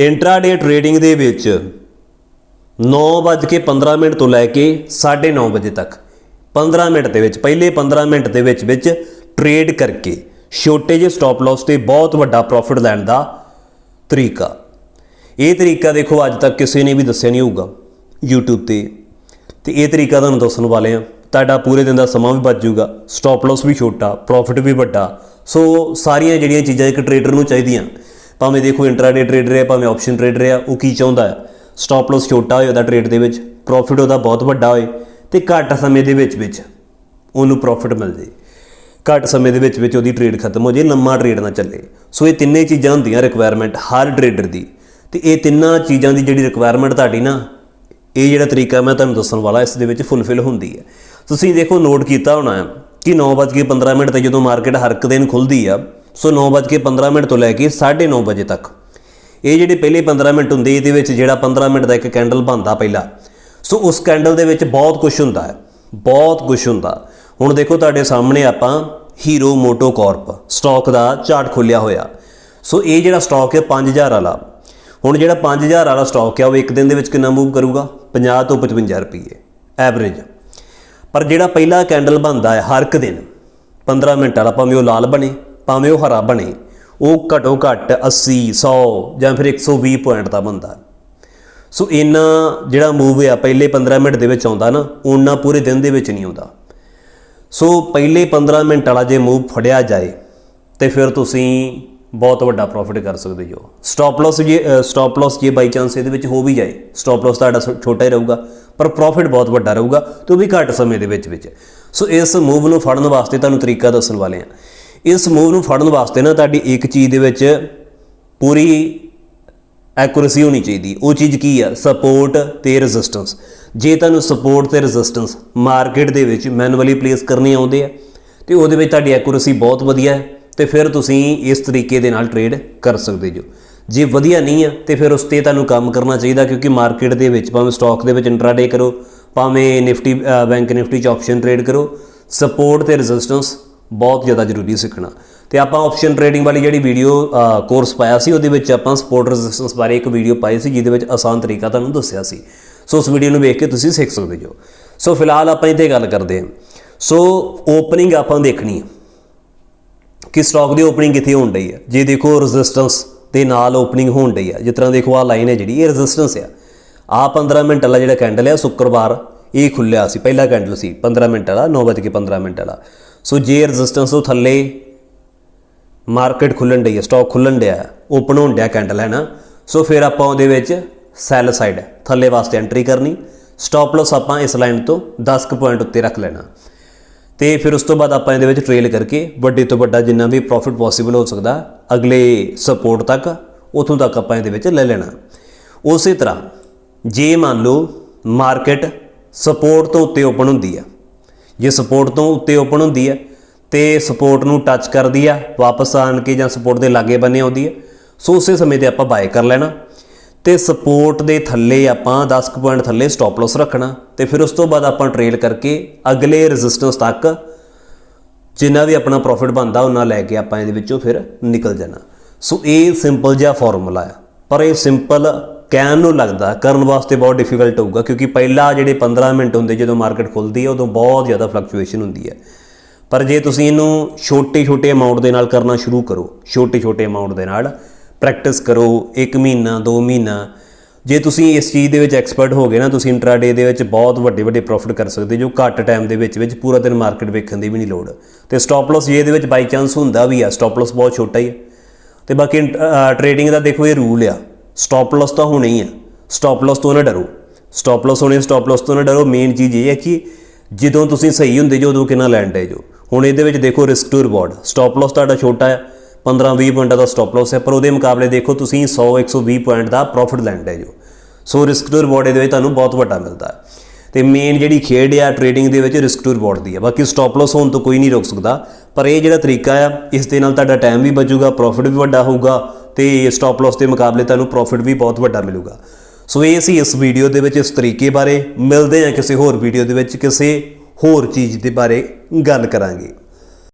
Intraday trading ਦੇ ਵਿੱਚ 9:15 minute ਤੋਂ ਲੈ ਕੇ 9:30 ਵਜੇ ਤੱਕ। 15 ਮਿੰਟ ਦੇ ਵਿੱਚ, ਪਹਿਲੇ 15 ਮਿੰਟ ਦੇ ਵਿੱਚ ਵਿੱਚ ਟ੍ਰੇਡ ਕਰਕੇ ਛੋਟੇ ਜਿਹੇ ਸਟਾਪ ਲਾਸ ਤੇ ਬਹੁਤ ਵੱਡਾ ਪ੍ਰੋਫਿਟ ਲੈਣ ਦਾ ਤਰੀਕਾ। ਇਹ ਤਰੀਕਾ ਦੇਖੋ, ਅੱਜ ਤੱਕ ਕਿਸੇ ਨੇ ਵੀ ਦੱਸਿਆ ਨਹੀਂ ਹੋਊਗਾ YouTube ਤੇ। ਤੇ ਇਹ ਤਰੀਕਾ ਤੁਹਾਨੂੰ ਦੱਸਣ ਵਾਲੇ ਆ ਤੁਹਾਡਾ ਪੂਰੇ ਦਿਨ ਦਾ ਸਮਾਂ ਵੀ ਬਚ ਜਾਊਗਾ। ਸਟਾਪ ਲਾਸ ਵੀ ਛੋਟਾ ਪ੍ਰੋਫਿਟ ਵੀ ਵੱਡਾ। ਸੋ ਸਾਰੀਆਂ ਜਿਹੜੀਆਂ ਚੀਜ਼ਾਂ ਇੱਕ ਟ੍ਰੇਡਰ ਨੂੰ ਚਾਹੀਦੀਆਂ ਭਾਵੇਂ ਦੇਖੋ ਇੰਟਰਾਡੇ ਟ੍ਰੇਡਰ ਹੈ, ਭਾਵੇਂ ਆਪਸ਼ਨ ਟ੍ਰੇਡਰ ਹੈ, ਉਹ ਕੀ ਚਾਹੁੰਦਾ ਹੈ? ਸਟਾਪ ਲਾਸ ਛੋਟਾ ਹੋਏ ਉਹਦਾ ਟ੍ਰੇਡ ਦੇ ਵਿੱਚ ਪ੍ਰੋਫਿਟ ਉਹਦਾ ਬਹੁਤ ਵੱਡਾ ਹੋਏ ਤੇ ਘੱਟ ਸਮੇਂ ਦੇ ਵਿੱਚ ਵਿੱਚ ਉਹਨੂੰ ਪ੍ਰੋਫਿਟ ਮਿਲ ਜੇ ਘੱਟ ਸਮੇਂ ਦੇ ਵਿੱਚ ਵਿੱਚ ਉਹਦੀ ਟ੍ਰੇਡ ਖਤਮ ਹੋ ਜੇ ਲੰਮਾ ਟ੍ਰੇਡ ਨਾ ਚੱਲੇ। ਸੋ ਇਹ ਤਿੰਨੇ ਚੀਜ਼ਾਂ ਹੁੰਦੀਆਂ ਰਿਕੁਆਇਰਮੈਂਟ ਹਰ ਟ੍ਰੇਡਰ ਦੀ। ਤੇ ਇਹ ਤਿੰਨਾਂ ਚੀਜ਼ਾਂ ਦੀ ਜਿਹੜੀ ਰਿਕੁਆਇਰਮੈਂਟ ਤੁਹਾਡੀ ਨਾ, ਇਹ ਜਿਹੜਾ ਤਰੀਕਾ ਮੈਂ ਤੁਹਾਨੂੰ ਦੱਸਣ ਵਾਲਾ, ਇਸ ਦੇ ਵਿੱਚ ਫੁੱਲਫਿਲ ਹੁੰਦੀ ਹੈ। ਤੁਸੀਂ ਦੇਖੋ ਨੋਟ ਕੀਤਾ ਹੋਣਾ ਹੈ ਕਿ 9:15 ਮਿੰਟ ਤੇ ਜਦੋਂ ਮਾਰਕੀਟ ਹਰ ਇੱਕ ਦਿਨ ਖੁੱਲਦੀ ਆ ਸੋ 9:15 ਮਿੰਟ ਤੋਂ ਲੈ ਕੇ 9:30 ਵਜੇ ਤੱਕ। ਇਹ ਜਿਹੜੇ ਪਹਿਲੇ 15 ਮਿੰਟ ਹੁੰਦੇ, ਇਹਦੇ ਵਿੱਚ ਜਿਹੜਾ 15 ਮਿੰਟ ਦਾ ਇੱਕ ਕੈਂਡਲ ਬਣਦਾ ਪਹਿਲਾ, ਸੋ ਉਸ ਕੈਂਡਲ ਦੇ ਵਿੱਚ ਬਹੁਤ ਕੁਝ ਹੁੰਦਾ ਹੈ, ਬਹੁਤ ਕੁਝ ਹੁੰਦਾ। ਹੁਣ ਦੇਖੋ ਤੁਹਾਡੇ ਸਾਹਮਣੇ ਆਪਾਂ ਹੀਰੋ ਮੋਟੋ ਕਾਰਪ ਸਟਾਕ ਦਾ ਚਾਰਟ ਖੋਲਿਆ ਹੋਇਆ। ਸੋ ਇਹ ਜਿਹੜਾ ਸਟਾਕ ਹੈ 5000 ਵਾਲਾ। ਹੁਣ ਜਿਹੜਾ 5000 ਵਾਲਾ ਸਟਾਕ ਹੈ, ਉਹ ਇੱਕ ਦਿਨ ਦੇ ਵਿੱਚ ਕਿੰਨਾ ਮੂਵ ਕਰੂਗਾ? 50 ਤੋਂ 55 ਰੁਪਏ ਐਵਰੇਜ ਪਰ ਜਿਹੜਾ ਪਹਿਲਾ ਕੈਂਡਲ ਬਣਦਾ ਹੈ ਹਰ ਇੱਕ ਦਿਨ 15 ਮਿੰਟ ਵਾਲਾ, ਭਾਵੇਂ ਉਹ ਲਾਲ ਬਣੇ ਭਾਵੇਂ ਉਹ ਹਰਾ ਬਣੇ, ਉਹ ਘਟੋ ਘੱਟ 80 100 ਜਾਂ ਫਿਰ 120 ਪੁਆਇੰਟ ਦਾ ਬਣਦਾ ਸੋ ਇੰਨਾ ਜਿਹੜਾ ਮੂਵ ਆ, ਪਹਿਲੇ 15 ਮਿੰਟ ਦੇ ਵਿੱਚ ਆਉਂਦਾ ਨਾ ਉਹਨਾਂ ਪੂਰੇ ਦਿਨ ਦੇ ਵਿੱਚ ਨਹੀਂ ਆਉਂਦਾ। ਸੋ ਪਹਿਲੇ 15 ਮਿੰਟ ਵਾਲਾ ਜੇ ਮੂਵ ਫੜਿਆ ਜਾਏ, ਤੇ ਫਿਰ ਤੁਸੀਂ ਬਹੁਤ ਵੱਡਾ ਪ੍ਰੋਫਿਟ ਕਰ ਸਕਦੇ ਹੋ। ਸਟਾਪ ਲਾਸ ਜੇ ਸਟਾਪ ਲਾਸ ਜੇ ਬਾਈ ਚਾਂਸ ਇਹਦੇ ਵਿੱਚ ਹੋ ਵੀ ਜਾਏ ਸਟਾਪ ਲਾਸ ਤੁਹਾਡਾ ਛੋ- ਛੋਟਾ ਹੀ ਰਹੂਗਾ, ਪਰ ਪ੍ਰੋਫਿਟ ਬਹੁਤ ਵੱਡਾ ਰਹੂਗਾ, ਤੇ ਉਹ ਵੀ ਘੱਟ ਸਮੇਂ ਦੇ ਵਿੱਚ ਵਿੱਚ ਸੋ ਇਸ ਮੂਵ ਨੂੰ ਫੜਨ ਵਾਸਤੇ ਤੁਹਾਨੂੰ ਤਰੀਕਾ ਦੱਸਣ ਵਾਲੇ ਆ ਇਸ ਮੂਵ ਨੂੰ ਫੜਨ ਵਾਸਤੇ ਨਾ ਤੁਹਾਡੀ ਇੱਕ ਚੀਜ਼ ਦੇ ਵਿੱਚ ਪੂਰੀ ਐਕੂਰੇਸੀ ਹੋਣੀ ਚਾਹੀਦੀ। ਉਹ ਚੀਜ਼ ਕੀ ਆ? ਸਪੋਰਟ ਤੇ ਰੈਜ਼ਿਸਟੈਂਸ ਜੇ ਤੁਹਾਨੂੰ ਸਪੋਰਟ ਤੇ ਰੈਜ਼ਿਸਟੈਂਸ ਮਾਰਕੀਟ ਦੇ ਵਿੱਚ ਮੈਨੂਅਲੀ ਪਲੇਸ ਕਰਨੀ ਆਉਂਦੇ ਆ, ਤੇ ਉਹਦੇ ਵਿੱਚ ਤੁਹਾਡੀ ਐਕੂਰੇਸੀ ਬਹੁਤ ਵਧੀਆ ਹੈ, ਤੇ ਫਿਰ ਤੁਸੀਂ ਇਸ ਤਰੀਕੇ ਦੇ ਨਾਲ ਟ੍ਰੇਡ ਕਰ ਸਕਦੇ ਜੋ। ਜੇ ਵਧੀਆ ਨਹੀਂ ਆ, ਤੇ ਫਿਰ ਉਸ ਤੇ ਤੁਹਾਨੂੰ ਕੰਮ ਕਰਨਾ ਚਾਹੀਦਾ, ਕਿਉਂਕਿ ਮਾਰਕੀਟ ਦੇ ਵਿੱਚ ਭਾਵੇਂ ਸਟਾਕ ਦੇ ਵਿੱਚ ਇੰਟਰਾਡੇ ਕਰੋ, ਭਾਵੇਂ ਨਿਫਟੀ ਬੈਂਕ ਨਿਫਟੀ ਚ ਆਪਸ਼ਨ ਟ੍ਰੇਡ ਕਰੋ ਸਪੋਰਟ ਤੇ ਰੈਜ਼ਿਸਟੈਂਸ ਬਹੁਤ ਜ਼ਿਆਦਾ ਜ਼ਰੂਰੀ ਸਿੱਖਣਾ। ਤੇ ਆਪਾਂ ਆਪਸ਼ਨ ਟ੍ਰੇਡਿੰਗ ਵਾਲੀ ਜਿਹੜੀ ਵੀਡੀਓ ਕੋਰਸ ਪਾਇਆ ਸੀ, ਉਹਦੇ ਵਿੱਚ ਆਪਾਂ ਸਪੋਰਟ ਰੈਜ਼ਿਸਟੈਂਸ ਬਾਰੇ ਇੱਕ ਵੀਡੀਓ ਪਾਈ ਸੀ, ਜਿਹਦੇ ਵਿੱਚ ਆਸਾਨ ਤਰੀਕਾ ਤੁਹਾਨੂੰ ਦੱਸਿਆ ਸੀ। ਸੋ ਉਸ ਵੀਡੀਓ ਨੂੰ ਵੇਖ ਕੇ ਤੁਸੀਂ ਸਿੱਖ ਸਕਦੇ ਹੋ ਸੋ ਫਿਲਹਾਲ ਆਪਾਂ ਇੱਥੇ ਗੱਲ ਕਰਦੇ ਹਾਂ। ਸੋ ਓਪਨਿੰਗ ਆਪਾਂ ਦੇਖਣੀ ਹੈ। ਕਿ ਸਟਾਕ ਦੀ ਓਪਨਿੰਗ ਕਿੱਥੇ ਹੋਣ ਡਈ ਹੈ? ਜੇ ਦੇਖੋ ਰੈਜ਼ਿਸਟੈਂਸ ਦੇ ਨਾਲ ਓਪਨਿੰਗ ਹੋਣ ਡਈ ਹੈ। ਜਿਸ ਤਰ੍ਹਾਂ ਦੇਖੋ ਆ ਲਾਈਨ ਹੈ ਜਿਹੜੀ, ਇਹ ਰੈਜ਼ਿਸਟੈਂਸ ਆ। ਆ 15 ਮਿੰਟ ਵਾਲਾ ਜਿਹੜਾ ਕੈਂਡਲ ਹੈ ਸ਼ੁੱਕਰਵਾਰ, ਇਹ ਖੁੱਲਿਆ ਸੀ, ਪਹਿਲਾ ਕੈਂਡਲ ਸੀ 15 ਮਿੰਟ ਵਾਲਾ 9:15 ਮਿੰਟ ਵਾਲਾ। ਸੋ ਜੇ ਰੈਜ਼ਿਸਟੈਂਸ ਤੋਂ ਥੱਲੇ ਮਾਰਕੀਟ ਖੁੱਲਣ ਡਈ ਹੈ ਸਟਾਕ ਖੁੱਲਣ ਡਿਆ ਓਪਨ ਹੋਣ ਡਿਆ ਕੈਂਡਲ ਹੈ ਨਾ, ਸੋ ਫਿਰ ਆਪਾਂ ਉਹਦੇ ਵਿੱਚ ਸੈਲ ਸਾਈਡ ਥੱਲੇ ਵਾਸਤੇ ਐਂਟਰੀ ਕਰਨੀ ਸਟਾਪ ਲਾਸ ਆਪਾਂ ਇਸ ਲਾਈਨ ਤੋਂ 10 ਕੁ ਪੁਆਇੰਟ ਉੱਤੇ ਰੱਖ ਲੈਣਾ। ਤੇ ਫਿਰ ਉਸ ਤੋਂ ਬਾਅਦ ਆਪਾਂ ਇਹਦੇ ਵਿੱਚ ਟ੍ਰੇਲ ਕਰਕੇ ਵੱਡੇ ਤੋਂ ਵੱਡਾ ਜਿੰਨਾ ਵੀ ਪ੍ਰੋਫਿਟ ਪੋਸੀਬਲ ਹੋ ਸਕਦਾ, ਅਗਲੇ ਸਪੋਰਟ ਤੱਕ, ਉਥੋਂ ਤੱਕ ਆਪਾਂ ਇਹਦੇ ਵਿੱਚ ਲੈ ਲੈਣਾ। ਉਸੇ ਤਰ੍ਹਾਂ ਜੇ ਮੰਨ ਲਓ ਮਾਰਕੀਟ ਸਪੋਰਟ ਤੋਂ ਉੱਤੇ ਓਪਨ ਹੁੰਦੀ ਆ ਜੇ ਸਪੋਰਟ ਤੋਂ ਉੱਤੇ ਓਪਨ ਹੁੰਦੀ ਹੈ, ਤੇ ਸਪੋਰਟ ਨੂੰ ਟੱਚ ਕਰਦੀ ਆ, ਵਾਪਸ ਆਣ ਕੇ ਜਾਂ ਸਪੋਰਟ ਦੇ ਲਾਗੇ ਬੰਨੇ ਆਉਂਦੀ ਹੈ, ਸੋ ਉਸੇ ਸਮੇਂ ਤੇ ਆਪਾਂ ਬਾਏ ਕਰ ਲੈਣਾ। ਤੇ ਸਪੋਰਟ ਦੇ ਥੱਲੇ ਆਪਾਂ 10 ਕੁ ਪੁਆਇੰਟ ਥੱਲੇ ਸਟਾਪ ਲਾਸ ਰੱਖਣਾ, ਤੇ ਫਿਰ ਉਸ ਤੋਂ ਬਾਅਦ ਆਪਾਂ ਟ੍ਰੇਲ ਕਰਕੇ ਅਗਲੇ ਰੈਜ਼ਿਸਟੈਂਸ ਤੱਕ ਜਿੰਨਾ ਵੀ ਆਪਣਾ ਪ੍ਰੋਫਿਟ ਬਣਦਾ, ਉਹਨਾਂ ਲੈ ਕੇ ਆਪਾਂ ਇਹਦੇ ਵਿੱਚੋਂ ਫਿਰ ਨਿਕਲ ਜਾਣਾ। ਸੋ ਇਹ ਸਿੰਪਲ ਜਿਹਾ ਫਾਰਮੂਲਾ ਹੈ ਪਰ ਇਹ ਸਿੰਪਲ ਕਹਿਣ ਨੂੰ ਲੱਗਦਾ, ਕਰਨ ਵਾਸਤੇ ਬਹੁਤ ਡਿਫਿਕਲਟ ਹੋਊਗਾ, ਕਿਉਂਕਿ ਪਹਿਲਾ ਜਿਹੜੇ 15 ਮਿੰਟ ਹੁੰਦੇ ਜਦੋਂ ਮਾਰਕੀਟ ਖੁੱਲਦੀ ਹੈ, ਉਦੋਂ ਬਹੁਤ ਜ਼ਿਆਦਾ ਫਲਕਚੁਏਸ਼ਨ ਹੁੰਦੀ ਹੈ। ਪਰ ਜੇ ਤੁਸੀਂ ਇਹਨੂੰ ਛੋਟੇ ਛੋਟੇ ਅਮਾਉਂਟ ਦੇ ਨਾਲ ਕਰਨਾ ਸ਼ੁਰੂ ਕਰੋ ਛੋਟੇ ਛੋਟੇ ਅਮਾਉਂਟ ਦੇ ਨਾਲ ਪ੍ਰੈਕਟਿਸ ਕਰੋ 1 ਮਹੀਨਾ 2 ਮਹੀਨਾ, ਜੇ ਤੁਸੀਂ ਇਸ ਚੀਜ਼ ਦੇ ਵਿੱਚ ਐਕਸਪਰਟ ਹੋ ਗਏ ਨਾ, ਤੁਸੀਂ ਇੰਟਰਾਡੇ ਦੇ ਵਿੱਚ ਬਹੁਤ ਵੱਡੇ ਵੱਡੇ ਪ੍ਰੋਫਿਟ ਕਰ ਸਕਦੇ, ਜੋ ਘੱਟ ਟਾਈਮ ਦੇ ਵਿੱਚ ਵਿੱਚ ਪੂਰਾ ਦਿਨ ਮਾਰਕੀਟ ਵੇਖਣ ਦੀ ਵੀ ਨਹੀਂ ਲੋੜ। ਤੇ ਸਟਾਪ ਲਾਸ ਜੇ ਇਹਦੇ ਵਿੱਚ ਬਾਈ ਚਾਂਸ ਹੁੰਦਾ ਵੀ ਆ ਸਟਾਪ ਲਾਸ ਬਹੁਤ ਛੋਟਾ ਹੀ ਹੈ। ਤੇ ਬਾਕੀ ਟ੍ਰੇਡਿੰਗ ਦਾ ਦੇਖੋ ਇਹ ਰੂਲ ਆ। ਸਟਾਪ ਲਾਸ ਤਾਂ ਹੋਣਾ ਹੀ। ਆ ਸਟਾਪ ਲਾਸ ਤੋਂ ਨਾ ਡਰੋ। ਸਟਾਪ ਲਾਸ ਹੋਣੇ ਸਟਾਪ ਲਾਸ ਤੋਂ ਨਾ ਡਰੋ। ਮੇਨ ਚੀਜ਼ ਇਹ ਹੈ ਕਿ ਜਦੋਂ ਤੁਸੀਂ ਸਹੀ ਹੁੰਦੇ ਜੋ, ਉਦੋਂ ਕਿੰਨਾ ਲੈਣ ਹੈ ਜੋ। ਹੁਣ ਇਹਦੇ ਵਿੱਚ ਦੇਖੋ risk to reward stop loss ਤੁਹਾਡਾ ਛੋਟਾ ਹੈ 15-20 ਪੁਆਇੰਟ ਦਾ ਸਟਾਪ ਲਾਸ ਹੈ, ਪਰ ਉਹਦੇ ਮੁਕਾਬਲੇ ਦੇਖੋ ਤੁਸੀਂ 100-120 ਪੁਆਇੰਟ ਦਾ ਪ੍ਰੋਫਿਟ ਲੈਣ ਹੈ ਜੋ। ਸੋ ਰਿਸਕ ਟੂ ਰਿਵਾਰਡ ਇਹਦੇ ਵਿੱਚ ਤੁਹਾਨੂੰ ਬਹੁਤ ਵੱਡਾ ਮਿਲਦਾ ਹੈ। ਤੇ ਮੇਨ ਜਿਹੜੀ ਖੇਡ ਆ ਟ੍ਰੇਡਿੰਗ ਦੇ ਵਿੱਚ ਰਿਸਕ ਟੂ ਰਿਵਾਰਡ ਦੀ ਹੈ। ਬਾਕੀ ਸਟਾਪ ਲਾਸ ਹੋਣ ਤੋਂ ਕੋਈ ਨਹੀਂ ਰੋਕ ਸਕਦਾ। ਪਰ ਇਹ ਜਿਹੜਾ ਤਰੀਕਾ ਆ, ਇਸ ਦੇ ਨਾਲ ਤੁਹਾਡਾ ਟਾਈਮ ਵੀ ਬਚੂਗਾ ਪ੍ਰੋਫਿਟ ਵੀ ਵੱਡਾ ਹੋਊਗਾ। ਤੇ ਸਟਾਪ ਲਾਸ ਦੇ ਮੁਕਾਬਲੇ ਤੁਹਾਨੂੰ ਪ੍ਰੋਫਿਟ ਵੀ ਬਹੁਤ ਵੱਡਾ ਮਿਲੂਗਾ। ਸੋ ਇਹ ਸੀ ਇਸ ਵੀਡੀਓ ਦੇ ਵਿੱਚ ਇਸ ਤਰੀਕੇ ਬਾਰੇ। ਮਿਲਦੇ ਹਾਂ ਕਿਸੇ ਹੋਰ ਵੀਡੀਓ ਦੇ ਵਿੱਚ ਕਿਸੇ ਹੋਰ ਚੀਜ਼ ਦੇ ਬਾਰੇ ਗੱਲ ਕਰਾਂਗੇ।